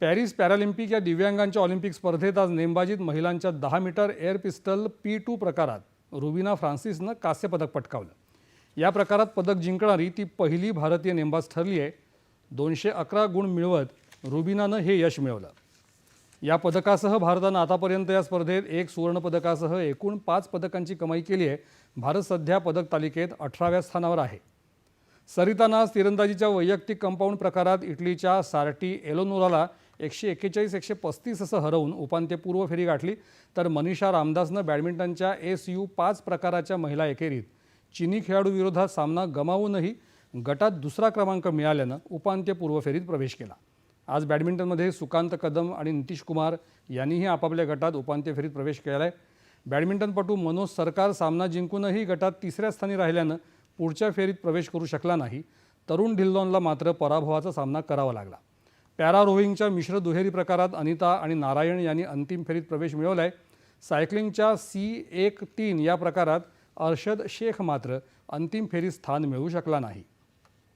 Paris Paralympic या दिव्यांगांच्या Olympic स्पर्धेत आज नेमबाजीत महिलांच्या दहा metre air pistol P two प्रकारात रुबिना फ्रान्सिसनं कांस्य पदक पटकावलं. या प्रकारात पदक जिंकणारी ती पहिली भारतीय नेमबाज ठरली आहे. दोनशे अकरा गुण मिळवत रुबिनानं हे यश मिळवलं. या पदकासह भारतानं आतापर्यंत या स्पर्धेत एक सुवर्णपदकासह एकूण पाच पदकांची कमाई केली आहे. भारत सध्या पदक तालिकेत अठराव्या स्थानावर आहे. सरितानं आज तिरंदाजीच्या वैयक्तिक कंपाऊंड प्रकारात इटलीच्या सार्टी एलोनोराला एकशे एक्केचाळीस एकशे पस्तीस असं हरवून उपांत्यपूर्व फेरी गाठली. तर मनीषा रामदासनं बॅडमिंटनच्या एस यू पाच प्रकाराच्या महिला एकेरीत चिनी खेळाडूविरोधात सामना गमावूनही गटात दुसरा क्रमांक मिळाल्यानं उपांत्यपूर्व फेरीत प्रवेश केला. आज बॅडमिंटनमध्ये सुकांत कदम आणि नितीश कुमार यांनीही आपापल्या गटात उपांत्य फेरीत प्रवेश केला आहे बॅडमिंटनपटू मनोज सरकार सामना जिंकूनही गटात तिसऱ्या स्थानी राहिल्यानं पुढच्या फेरीत प्रवेश करू शकला नाही. तरुण ढिल्लॉनला मात्र पराभवाचा सामना करावा लागला. पॅरारोइंगच्या मिश्र दुहेरी प्रकारात अनिता आणि नारायण यांनी अंतिम फेरीत प्रवेश मिळवला आहे सायकलिंगच्या सी एक तीन या प्रकारात अर्शद शेख मात्र अंतिम फेरीत स्थान मिळवू शकला नाही.